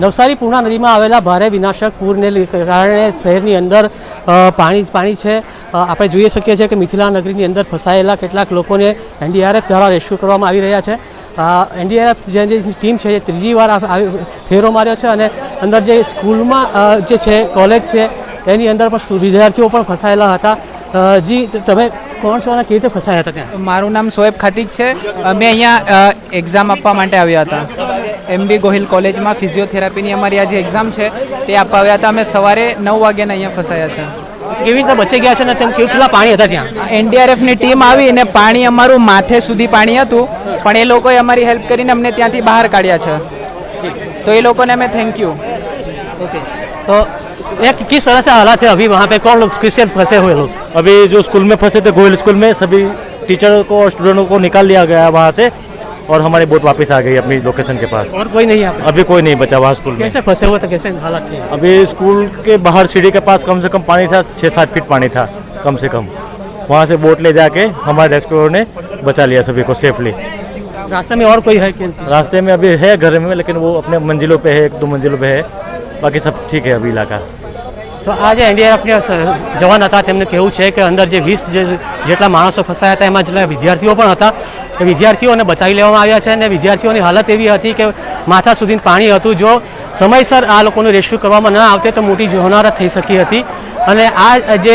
નવસારી પૂર્ણા નદીમાં આવેલા ભારે વિનાશક પૂરને કારણે શહેરની અંદર પાણી પાણી છે. આપણે જોઈ શકીએ છીએ કે મિથિલા નગરીની અંદર ફસાયેલા કેટલાક લોકોને એનડીઆરએફ દ્વારા રેસ્ક્યુ કરવામાં આવી રહ્યા છે. એનડીઆરએફ જે ટીમ છે, એ ત્રીજી વાર ફેરો માર્યો છે અને અંદર જે સ્કૂલમાં જે છે, કોલેજ છે, એની અંદર પણ વિદ્યાર્થીઓ પણ ફસાયેલા હતા. જી તમે કોણ છો અને કેવી રીતે ફસાયા હતા ત્યાં? મારું નામ સોએબ ખાતિક છે. અમે અહીંયા એક્ઝામ આપવા માટે આવ્યા હતા. એમડી ગોહિલ કોલેજમાં ફિઝિયોથેરાપીની અમારી આજે એક્ઝામ છે. તે આપવા આવ્યા હતા. અમે સવારે નવ વાગ્યાના અહીંયા ફસાયા છે. કેવી રીતે બચી ગયા છે ને તેમ કેટલા પાણી હતા ત્યાં? એનડીઆરએફની ટીમ આવી અને પાણી અમારું માથે સુધી પાણી હતું. પણ એ લોકોએ અમારી હેલ્પ કરીને અમને ત્યાંથી બહાર કાઢ્યા છે. તો એ લોકોને અમે થેન્ક યુ ઓકે તો ये किस तरह से हालात है अभी वहाँ पे? कौन लोग किससे फंसे हुए लोग? अभी जो स्कूल में फंसे थे गोयल स्कूल में सभी टीचर को और स्टूडेंटों को निकाल लिया गया है वहाँ से और हमारी बोट वापस आ गई अपनी लोकेशन के पास। और कोई नहीं है अभी कोई नहीं बचा वहाँ स्कूल में। कैसे फंसे हुए थे? कैसे हालात थे? अभी स्कूल के बाहर सीढ़ी के पास कम से कम पानी था छः सात फीट पानी था कम से कम। वहाँ से बोट ले जाके हमारे रेस्क्यूअर ने बचा लिया सभी को सेफली रास्ते में और कोई है कि रास्ते में अभी है घर में लेकिन वो अपने मंजिलों पे है एक दो मंजिलों पे है। बाकी सब ठीक है अभी इलाका। તો આ જે એનડીઆરએફના જવાન હતા. તેમને કહેવું છે કે અંદર જે વીસ જેટલા માણસો ફસાયા હતા, એમાં જેટલા વિદ્યાર્થીઓ પણ હતા. એ વિદ્યાર્થીઓને બચાવી લેવામાં આવ્યા છે અને વિદ્યાર્થીઓની હાલત એવી હતી કે માથા સુધી પાણી હતું. જો સમયસર આ લોકોનું રેસ્ક્યુ કરવામાં ન આવતે તો મોટી હોનારત થઈ શકી હતી. અને આ જે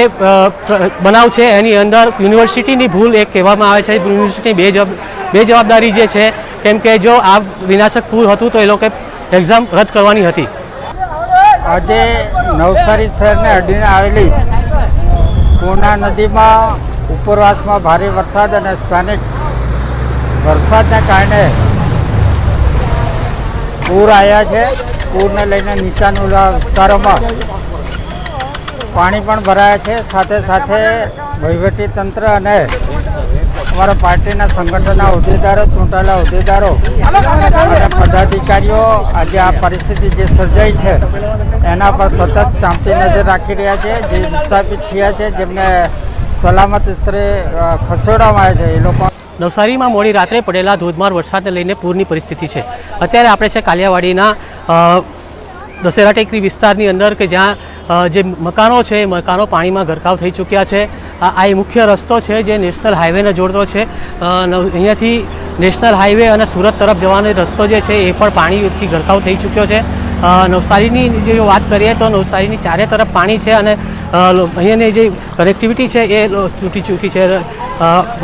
બનાવ છે એની અંદર યુનિવર્સિટીની ભૂલ એક કહેવામાં આવે છે. યુનિવર્સિટીની બે જવાબ, બે જવાબદારી જે છે, કેમ કે જો આ વિનાશક પૂર હતું તો એ લોકોએ એક્ઝામ રદ કરવાની હતી. આજે નવસારી શહેરને અડીને આવેલી પૂર્ણા નદીમાં ઉપરવાસમાં ભારે વરસાદ અને સ્થાનિક વરસાદને કારણે પૂર આવ્યા છે. પૂરને લઈને નીચાણવાળા વિસ્તારોમાં પાણી પણ ભરાયા છે. સાથે સાથે વહીવટી તંત્ર અને અમારા પાર્ટીના સંગઠનના હોદ્દેદારો, ચૂંટાયેલા હોદ્દેદારો અને પદાધિકારીઓ આજે આ પરિસ્થિતિ જે સર્જાઈ છે, એના પર સતત ચાંપતી નજર રાખી રહ્યા છે, જે વિસ્થાપિત થયા છે, જેમને સલામત સ્તરે ખસેડવામાં આવ્યા છે. એ લોકો નવસારીમાં મોડી રાત્રે પડેલા ધોધમાર વરસાદને લઈને પૂરની પરિસ્થિતિ છે. અત્યારે આપણે છે કાલિયાવાડીના દશેરા ટેકરી વિસ્તારની અંદર કે જ્યાં જે મકાનો છે, એ મકાનો પાણીમાં ગરકાવ થઈ ચૂક્યા છે. આ એ મુખ્ય રસ્તો છે જે નેશનલ હાઈવેને જોડતો છે. અહીંયાથી નેશનલ હાઈવે અને સુરત તરફ જવાનો રસ્તો જે છે, એ પણ પાણીથી ગરકાવ થઈ ચૂક્યો છે. નવસારીની જે વાત કરીએ તો નવસારીની ચારે તરફ પાણી છે અને અહીંયાની જે કનેક્ટિવિટી છે, એ તૂટી ચૂકી છે.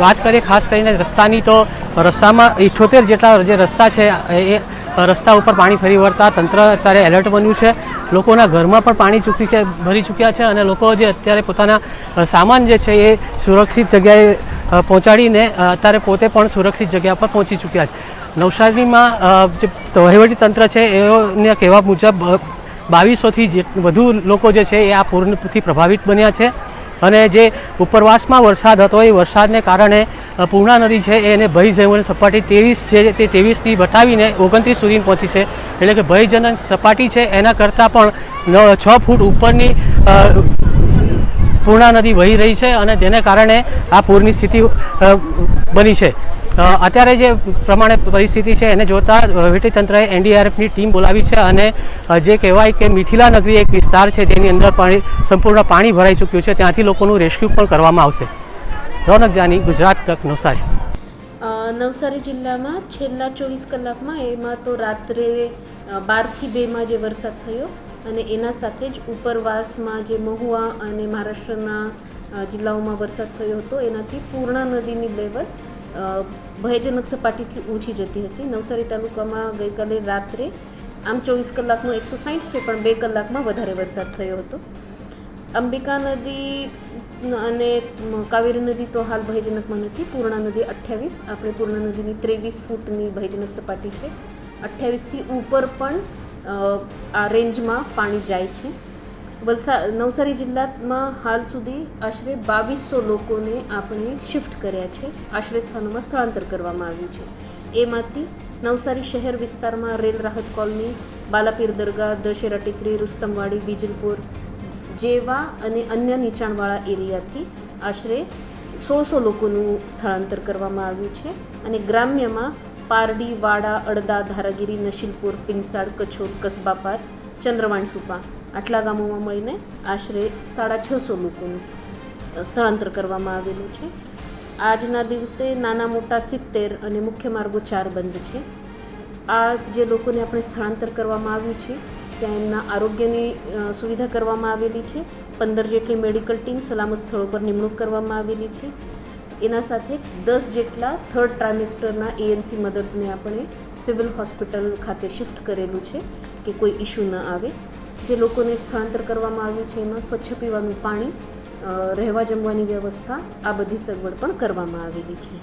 વાત કરીએ ખાસ કરીને રસ્તાની તો રસ્તામાં ઇઠોતેર જેટલા જે રસ્તા છે, એ રસ્તા ઉપર પાણી ફરી વળતા તંત્ર અત્યારે એલર્ટ બન્યું છે. લોકોના ઘરમાં પણ પાણી ચૂકી ભરી ચૂક્યા છે અને લોકો જે અત્યારે પોતાના સામાન જે છે એ સુરક્ષિત જગ્યાએ પહોંચાડીને અત્યારે પોતે પણ સુરક્ષિત જગ્યા પર પહોંચી ચૂક્યા છે. નવસારીમાં જે વહીવટી તંત્ર છે, એઓને કહેવા મુજબ બાવીસોથી જે વધુ લોકો જે છે એ આ પૂરથી પ્રભાવિત બન્યા છે. અને જે ઉપરવાસમાં વરસાદ હતો, એ વરસાદને કારણે પૂર્ણા નદી છે એને ભયજનક સપાટી ત્રેવીસ છે, તે ત્રેવીસથી વટાવીને ઓગણત્રીસ સુધી પહોંચી છે. એટલે કે ભયજનક સપાટી છે, એના કરતાં પણ છ ફૂટ ઉપરની પૂર્ણા નદી વહી રહી છે અને તેને કારણે આ પૂરની સ્થિતિ બની છે. અત્યારે જે પ્રમાણે પરિસ્થિતિ છે, એને જોતા વહીવટીતંત્રએ એનડીઆરએફની ટીમ બોલાવી છે અને જે કહેવાય કે મિથિલા નગરી એક વિસ્તાર છે તેની અંદર પાણી, સંપૂર્ણ પાણી ભરાઈ ચૂક્યું છે, ત્યાંથી લોકોનું રેસ્ક્યુ પણ કરવામાં આવશે. રોનક જાની, ગુજરાત તક નવસારી. નવસારી જિલ્લામાં છેલ્લા ચોવીસ કલાકમાં એમાં તો રાત્રે બારથી બેમાં જે વરસાદ થયો અને એના સાથે જ ઉપરવાસમાં જે મહુવા અને મહારાષ્ટ્રના જિલ્લાઓમાં વરસાદ થયો હતો, એનાથી પૂર્ણા નદીની લેવલ ભયજનક સપાટીથી ઊંચી જતી હતી. નવસારી તાલુકામાં ગઈકાલે રાત્રે આમ ચોવીસ કલાકનો એકસો સાઠ છે, પણ બે કલાકમાં વધારે વરસાદ થયો હતો. અંબિકા નદી અને કાવેરી નદી તો હાલ ભયજનકમાં નથી. પૂર્ણા નદી અઠ્યાવીસ, આપણે પૂર્ણા નદીની ત્રેવીસ ફૂટની ભયજનક સપાટી છે. અઠ્યાવીસથી ઉપર પણ આ રેન્જમાં પાણી જાય છે. વલસાડ નવસારી જિલ્લામાં હાલ સુધી આશરે બાવીસો લોકોને આપણે શિફ્ટ કર્યા છે. આશ્રય સ્થાનોમાં સ્થળાંતર કરવામાં આવ્યું છે. એમાંથી નવસારી શહેર વિસ્તારમાં રેલ રાહત કોલની, બાલાપીર દરગાહ, દશેરા ટીકરી, રુસ્તમવાડી, બીજલપુર જેવા અને અન્ય નીચાણવાળા એરિયાથી આશરે સોળસો લોકોનું સ્થળાંતર કરવામાં આવ્યું છે. અને ગ્રામ્યમાં પારડી, વાડા, અડદા, ધારાગીરી, નશીલપુર પિંસાડ કછોર કસબાપાર ચંદ્રવાણસુપા આટલા ગામોમાં મળીને આશરે સાડા છસો લોકોનું સ્થળાંતર કરવામાં આવેલું છે. આજના દિવસે નાના મોટા સિત્તેર અને મુખ્ય માર્ગો ચાર બંધ છે. આ જે લોકોને આપણે સ્થળાંતર કરવામાં આવ્યું છે, ત્યાં એમના આરોગ્યની સુવિધા કરવામાં આવેલી છે. પંદર જેટલી મેડિકલ ટીમ સલામત સ્થળો પર નિમણૂક કરવામાં આવેલી છે. એના સાથે જ દસ જેટલા થર્ડ ટ્રાઇમેસ્ટરના એએનસી મધર્સને આપણે સિવિલ હોસ્પિટલ ખાતે શિફ્ટ કરેલું છે કે કોઈ ઇશ્યુ ન આવે. જે લોકોને સ્થળાંતર કરવામાં આવ્યું છે, એમાં સ્વચ્છ પીવાનું પાણી રહેવા જમવાની વ્યવસ્થા, આ બધી સગવડ પણ કરવામાં આવેલી છે.